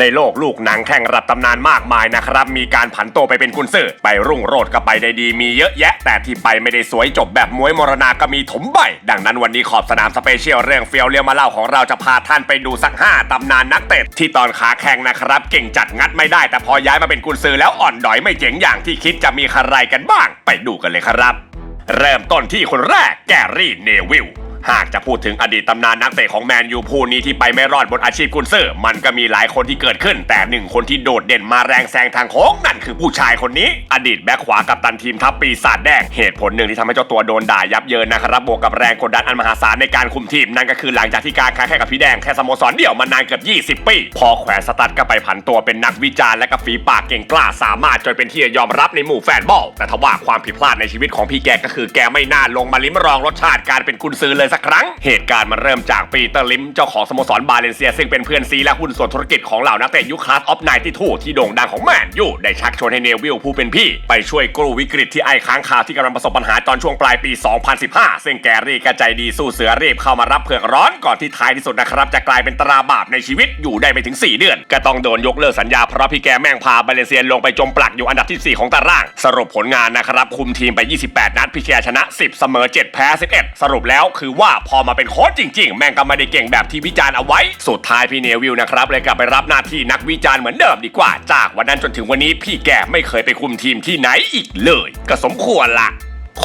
ในโลกลูกหนังแข่งระดับตำนานมากมายนะครับ มีการผันตัวไปเป็นกุนซือไปรุ่งโรดก็ไปได้ดีมีเยอะแยะ แต่ที่ไปไม่ได้สวยจบแบบมวยมรณาก็มีถมใบ ดังนั้นวันนี้ขอบสนามสเปเชียลเรื่องเฟียวเรียวมาเล่าของเราจะพาท่านไปดูสัก 5ตำนานนักเตะที่ตอนขาแข่งนะครับ เก่งจัดงัดไม่ได้ แต่พอย้ายมาเป็นกุนซือแล้วอ่อนดอยไม่เจ๋งอย่างที่คิดจะมีใครกันบ้าง ไปดูกันเลยครับ เริ่มต้นที่คนแรกแกรี่เนวิล หากจะพูดถึงอดีตตำนานนักเตะของแมนยูผู้นี้ที่ไปไม่รอดบนอาชีพกุนเซอร์ มันก็มีหลายคนที่เกิดขึ้น แต่หนึ่งคนที่โดดเด่นมาแรงแซงทางโค้งนั่นคือผู้ชายคนนี้ อดีตแบ็คขวากับตันทีมทัพปีศาจแดงเหตุผลหนึ่งที่ทำให้เจ้าตัวโดนด่ายับเยินนะครับบวกกับแรงกดดันอันมหาศาลในการคุมทีมนั่นก็คือหลังจากที่การค้าแข่งกับพี่แดงแค่สโมสรเดี่ยวมานานเกือบ20 ปี พอแขวนสตัดก็ไปผันตัวเป็นนักวิจารณ์และก็ฝีปากเก่งกล้าสามารถจนเป็นที่ยอมรับในหมู่แฟนบอลแต่ทว่าความผิดพลาดในชีวิตของพี่แกก็คือแกไม่น่าลงมาลิ้มรองรสชาติการเป็นกุนซือเลยสักครั้ง เหตุการณ์มันเริ่มจากปีเตอร์ลิมเจ้าของสโมสรบาเลนเซีย ซึ่งเป็นเพื่อนซีและหุ้นส่วนธุรกิจของเหล่านักเตะยุคคลาสออฟไนที่ทูที่โด่งดังของแมนยูได้ชักชวนให้เนวิลผู้เป็นพี่ ไปช่วยกู้วิกฤตที่ไอ้ค้างคาวที่กำลังประสบปัญหาตอนช่วงปลายปี 2015 ซึ่งแกรี่กระใจดีสู้เสือรีบเข้ามารับเผือกร้อนก่อนที่ท้ายที่สุดนะครับจะกลายเป็นตราบาปในชีวิตอยู่ได้ไม่ถึง 4 เดือน ก็ต้องโดนยกเลิกสัญญาเพราะพี่แกแม่งพาบาเลนเซียลงไปจมปลักอยู่อันดับที่ 4 ของตาราง สรุปผลงานนะครับคุมทีมไป 28 นัดพี่แกชนะ 10 เสมอ 7 แพ้ 11 สรุปแล้วคือว่าพอมาเป็นโค้ชจริง ๆ แม่งก็ไม่ได้เก่งแบบที่วิจารณ์เอาไว้ สุดท้ายพี่เนวิลนะครับเลยกลับไปรับหน้าที่นักวิจารณ์เหมือนเดิมดีกว่า จากวันนั้นจนถึงวันนี้พี่แกไม่เคยไปคุมทีมที่ไหนอีกเลย ก็สมควรละ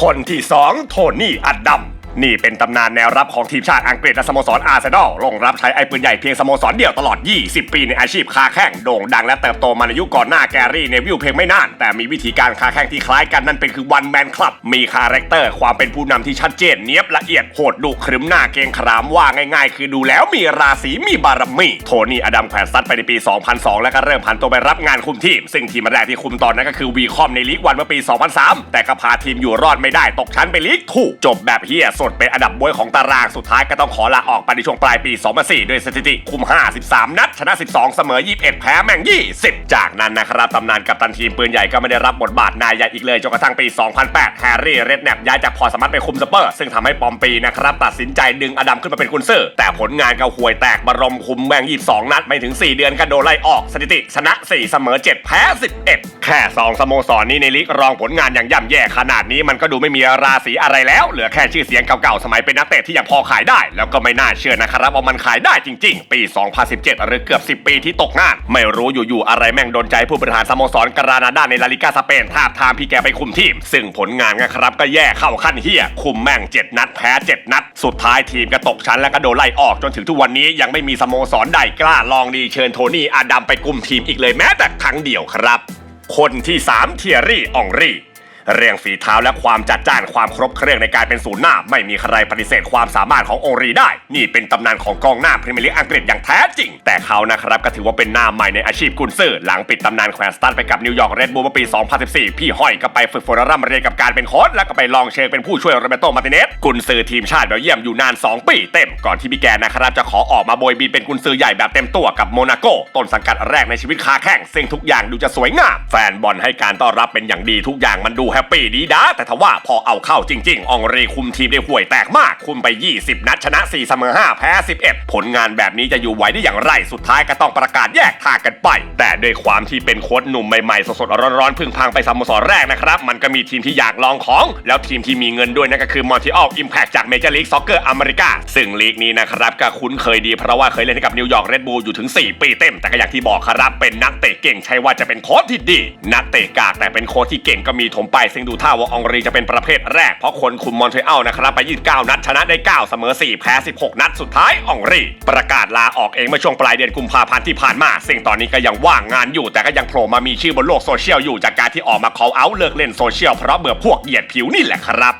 คนที่2โทนี่อัดดัม นี่เป็นตำนานแนวรับของทีมชาติอังกฤษและสโมสรอาร์เซนอลลงรับใช้ไอ้ปืนใหญ่เพียงสโมสรเดียวตลอด 20 ปีในอาชีพคาแข่งโด่งดังและเติบโตมาในยุคก่อนหน้าแกรี่เนวิลเพียงไม่นาน แต่มีวิธีการคาแข่งที่คล้ายกันนั่นเป็นคือวันแมนคลับ มีคาแรคเตอร์ความเป็นผู้นำที่ชัดเจนเนียบละเอียดโหดดุครึมหน้าเกงขรามว่าง่ายๆ คือดูแล้วมีราศีมีบารมีโทนี่อดัมแขวนซัดไปในปี 2002 แล้วก็เริ่มผันตัวไปรับงานคุมทีม ซึ่งทีมแรกที่คุมตอนนั้นก็คือวีคอมในลีกวันเมื่อปี 2003 แต่ก็พาทีมอยู่รอดไม่ได้ตกชั้นไปลีกทูจบแบบเฮียสดเป็นอันดับบวยของตารางสุดท้ายก็ต้องขอลาออกไปในช่วงปลายปี 2004ด้วยสถิติคุม 53 นัด ชนะ 12 เสมอ 21 แพ้แม่ง 20 จากนั้นนะครับตำนานกัปตันทีมปืนใหญ่ก็ไม่ได้รับบทบาทนายใหญ่อีกเลยจนกระทั่งปี 2008 แฮร์รี่ เรดแนปย้ายจากพอสมัตไปคุมสเปอร์ ซึ่งทำให้ปอมปีนะครับตัดสินใจดึงอดัมขึ้นมาเป็นกุนซือแต่ผลงานก็ห่วยแตกบรมคุมแม่ง 22 นัดไม่ถึง 4 เดือนก็โดนไล่ออกสถิติ ชนะ 4 เสมอ 7 แพ้ 11 แค่ 2 สโมสรนี้ในลีกรองผลงานอย่างย่ำแย่ขนาดนี้มันก็ดูไม่มีราศีอะไรแล้วเหลือแค่ชื่อเสียงเก่าๆ สมัยเป็นนักเตะที่ยังพอขายได้ แล้วก็ไม่น่าเชื่อนะครับว่ามันขายได้จริง ๆ ปี 2017 หรือเกือบ 10 ปีที่ตกงาน ไม่รู้อยู่ๆ อะไรแม่งโดนใจผู้บริหารสโมสรกรานาดาในลาลิกาสเปนทาบทามพี่แกไปคุมทีม ซึ่งผลงานนะครับก็แย่เข้าขั้นเฮียคุมแม่ง 7 นัดแพ้ 7 นัด สุดท้ายทีมก็ตกชั้นและก็โดนไล่ออกจนถึงทุกวันนี้ยังไม่มีสโมสรใดกล้าลองดีเชิญโทนี่อาดัมไปกุมทีมอีกเลยแม้แต่ครั้งเดียวครับ คนที่3เทียรี่อองรี เรื่องฝีเท้าและความจัดจ้านความครบเครื่องในการเป็นศูนย์หน้า ไม่มีใครปฏิเสธความสามารถขององรีได้ นี่เป็นตำนานของกองหน้าพรีเมียร์ลีกอังกฤษอย่างแท้จริง แต่เขานะครับก็ถือว่าเป็นหน้าใหม่ในอาชีพกุนซือหลังปิดตำนานแขวนสตันไปกับนิวยอร์กเรดบูลเมื่อปี 2014 พี่ห้อยก็ไปฝึกฝนร่ำเรียนกับการเป็นโค้ชแล้วก็ไปลองเชิงเป็นผู้ช่วยโรเบโตมาร์ติเนสกุนซือทีมชาติเบลเยียมอยู่นาน 2 ปีเต็มก่อนที่พี่แกนะครับจะขอออกมาโบยบินเป็นกุนซือใหญ่แบบเต็มตัวกับโมนาโกต้นสังกัดแรกในชีวิตคาแข่งซึ่งทุกอย่างดูจะสวยงามแฟนบอลให้การต้อนรับเป็นอย่างดีทุกอย่างมันดูแฮปปี้ดีด้าแต่ทว่าพอเอาเข้าจริง ๆ อองรีคุมทีมได้ห่วยแตกมาก คุมไป 20 นัดชนะ 4 เสมอ 5 แพ้ 11 ผลงานแบบนี้จะอยู่ไหวได้อย่างไรสุดท้ายก็ต้องประกาศแยกทางกันไป แต่ด้วยความที่เป็นโค้ชหนุ่มใหม่ๆ สดๆร้อนๆพึ่งพังไปสโมสรแรกนะครับ มันก็มีทีมที่อยากลองของ แล้วทีมที่มีเงินด้วยนั่นก็คือมอนทิออลอิมแพคจากเมเจอร์ลีกซ็อกเกอร์อเมริกาซึ่งลีกนี้นะครับก็คุ้นเคยดีเพราะว่าเคยเล่นให้กับนิวยอร์กเรดบูลอยู่ถึง 4 ปีเต็ม แต่ก็อย่างที่บอกครับเป็นนักเตะเก่งใช่ว่าจะเป็นโค้ชที่ดี นักเตะกากแต่เป็นโค้ชที่เก่งก็มีถมไปซึ่งดูท่าว่าอองรีจะเป็นประเภทแรก เพราะคนคุมมอนเทอัลนะครับไป 29 นัดชนะได้ 9 เสมอ 4 แพ้ 16 นัดสุดท้ายอองรี ประกาศลาออกเองเมื่อช่วงปลายเดือนกุมภาพันธ์ที่ผ่านมา ซึ่งตอนนี้ก็ยังว่างงานอยู่แต่ก็ยังโผล่มามีชื่อบนโลกโซเชียลอยู่จากการที่ออกมา call out เลิกเล่นโซเชียลเพราะเบื่อพวกเหยียดผิวนี่แหละครับ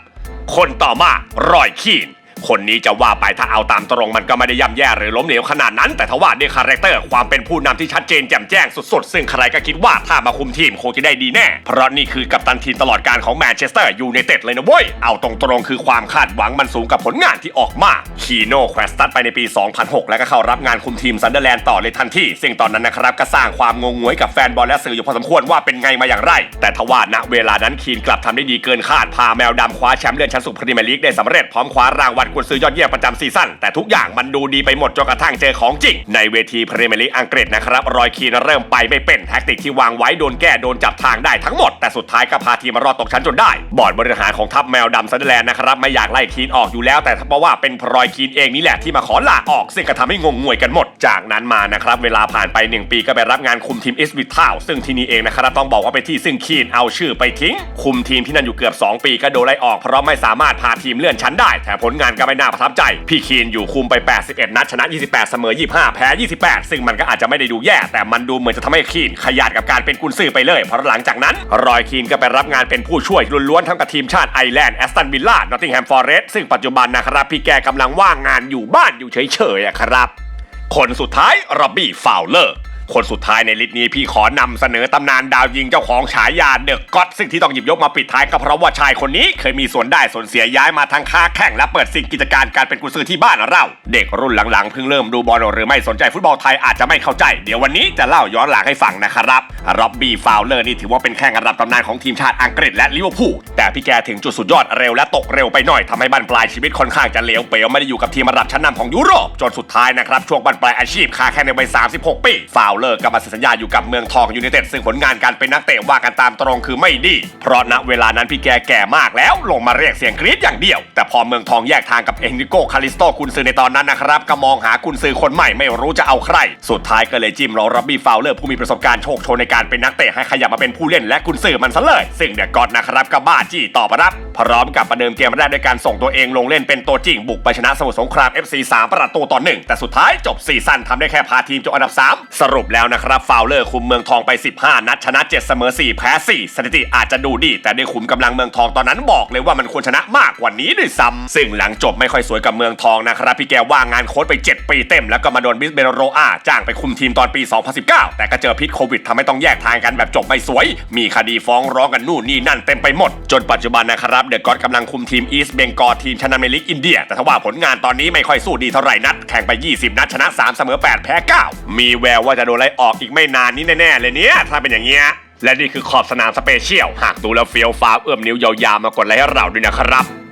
คนต่อมารอยคีน คนนี้จะว่าไปถ้าเอาตามตรงมันก็ไม่ได้ย่ำแย่หรือล้มเหลวขนาดนั้น แต่ทว่าด้วยคาแรคเตอร์ความเป็นผู้นำที่ชัดเจนแจ่มแจ้งสุดๆ ซึ่งใครก็คิดว่าถ้ามาคุมทีมคงจะได้ดีแน่ เพราะนี่คือกัปตันทีมตลอดการของแมนเชสเตอร์ยูไนเต็ดเลยนะเว้ย เอาตรงๆ คือความคาดหวังมันสูงกับผลงานที่ออกมาคีโน่แควสตัดไปในปี 2006 แล้วก็เข้ารับงานคุมทีมซันเดอร์แลนด์ต่อเลยทันทีซึ่งตอนนั้นนะครับก็สร้างความงงงวยกับแฟนบอลและสื่ออยู่พอสมควรว่าเป็นไงมาอย่างไร แต่ทว่าณเวลานั้นคีนกลับทำได้ดีเกินคาดพาแมวดำคว้าแชมป์เลื่อนชั้นสู่พรีเมียร์ลีกได้สำเร็จพร้อมคว้ารางวัลกุนซือยอดเยี่ยมประจำซีซั่นแต่ทุกอย่างมันดูดีไปหมดจนกระทั่งเจอของจริง ในเวทีพรีเมียร์ลีกอังกฤษนะครับรอยคีนเริ่มไปไม่เป็นแท็กติกที่วางไว้โดนแก้โดนจับทางได้ทั้งหมด แต่สุดท้ายก็พาทีมมารอดตกชั้นจนได้ บอร์ดบริหารของทัพแมวดำซันเดอร์แลนด์นะครับไม่อยากไล่คีนออกอยู่แล้ว แต่เพราะว่าเป็นพรอยคีนเองนี่แหละที่มาขอลาออกซึ่งก็ทำให้งงงวยกันหมด จากนั้นมานะครับเวลาผ่านไป 1 ปีก็ไปรับงานคุมทีมอิสวิททาวซึ่งที่นี่เองนะครับต้องบอกว่าเป็นที่ซึ่งคีนเอาชื่อไปทิ้ง คุมทีมที่นั่นอยู่เกือบ 2 ปีก็โดนไล่ออกเพราะไม่สามารถพาทีมเลื่อนชั้นได้แถมผลงานก็ไม่น่าประทับใจ พี่คีนอยู่คุมไป 81 นัดชนะ 28 เสมอ 25 แพ้ 28 ซึ่งมันก็อาจจะไม่ได้ดูแย่ แต่มันดูเหมือนจะทำให้คีนขยาดกับการเป็นกุนซือไปเลยเพราะหลังจากนั้นรอยคีนก็ไปรับงานเป็นผู้ช่วยล้วนๆทั้งกับทีมชาติไอร์แลนด์แอสตันวิลล่านอตติงแฮมฟอร์เรสต์ซึ่งปัจจุบันนะครับพี่แกกำลังว่างงานอยู่บ้านอยู่เฉยๆอะครับคนสุดท้ายร็อบบี้ฟาวเลอร์ คนสุดท้ายในลิสต์นี้พี่ขอนำเสนอตำนานดาวยิงเจ้าของฉายาเดอะก็อตซึ่งที่ต้องหยิบยกมาปิดท้ายก็เพราะว่าชายคนนี้เคยมีส่วนได้ส่วนเสียย้ายมาทั้งค้าแข่งและเปิดสิ่งกิจการการเป็นกุญซือที่บ้านเรา เด็กรุ่นหลังๆเพิ่งเริ่มดูบอลหรือไม่สนใจฟุตบอลไทยอาจจะไม่เข้าใจ เดี๋ยววันนี้จะเล่าย้อนหลังให้ฟังนะครับร็อบบี้ฟาวเลอร์นี่ถือว่าเป็นแข้งระดับตำนานของทีมชาติอังกฤษและลิเวอร์พูลแต่พี่แกถึงจุดสุดยอดเร็วและตกเร็วไปหน่อยทำให้บั้นปลายชีวิตค่อนข้างจะเหลวเป๋วไม่ได้อยู่กับทีมระดับชั้นนำของยุโรปจนสุดท้ายนะครับช่วงบั้นปลายอาชีพค้าแข่งในวัย36 ปีฟาวเลอร์ก็มาเซ็นสัญญาอยู่กับเมืองทองยูไนเต็ดซึ่งผลงานการเป็นนักเตะว่ากันตามตรงคือไม่ดี เพราะณเวลานั้นพี่แกแก่มากแล้วลงมาเรียกเสียงกรี๊ดอย่างเดียว แต่พอเมืองทองแยกทางกับเอ็นริโกคาริสโตกุนซือในตอนนั้นนะครับก็มองหากุนซือคนใหม่ไม่รู้จะเอาใคร สุดท้ายก็เลยจิ้มรอรับบี้ฟาวเลอร์ผู้มีประสบการณ์โชคโชนในการเป็นนักเตะให้ขยับมาเป็นผู้เล่นและกุนซือมันซะเลย ซึ่งเดอะกอดนะครับก็บ้าจี้ตอบรับ พร้อมกับประเดิมเกมแรกด้วยการส่งตัวเองลงเล่นเป็นตัวจริงบุกไปชนะสมุทรสงคราม FC 3 ประตูต่อหนึ่งแต่สุดท้ายจบซีซั่นทำได้แค่พาทีมจบอันดับ 3 สรุปแล้วนะครับฟาวเลอร์คุมเมืองทองไป 15 นัดชนะ 7 เสมอ 4 แพ้ 4 สถิติอาจจะดูดี แต่ด้วยขุมกำลังเมืองทองตอนนั้นบอกเลยว่ามันควรชนะมากกว่านี้ด้วยซ้ำซึ่งหลังจบไม่ค่อยสวยกับเมืองทองนะครับพี่แกว่างงานโค้ชไป 7 ปีเต็ม แล้วก็มาโดนบิสเบโรโรอาจ้างไปคุมทีมตอนปี 2019 แต่ก็เจอพิษโควิดทำให้ต้องแยกทางกันแบบจบไม่สวย มีคดีฟ้องร้องกันนู่นนี่นั่นเต็มไปหมด จนปัจจุบันนะครับเดอะก็อดกำลังคุมทีมอีสเบงกอทีมชนะในลีกอินเดีย แต่ถ้าว่าผลงานตอนนี้ไม่ค่อยสู้ดีเท่าไหร่นัดแข่งไป 20 นัดชนะ 3 เสมอ 8 แพ้ 9 มีแววว่าจะโดนไล่ออกอีกไม่นานนี้แน่ๆเลยเนี่ยถ้าเป็นอย่างเงี้ยและนี่คือขอบสนามสเปเชียล หากดูแล้วเฟี้ยวฟ้าวเอื้อมนิ้วยาวๆมากดไลค์ให้เราด้วยนะครับ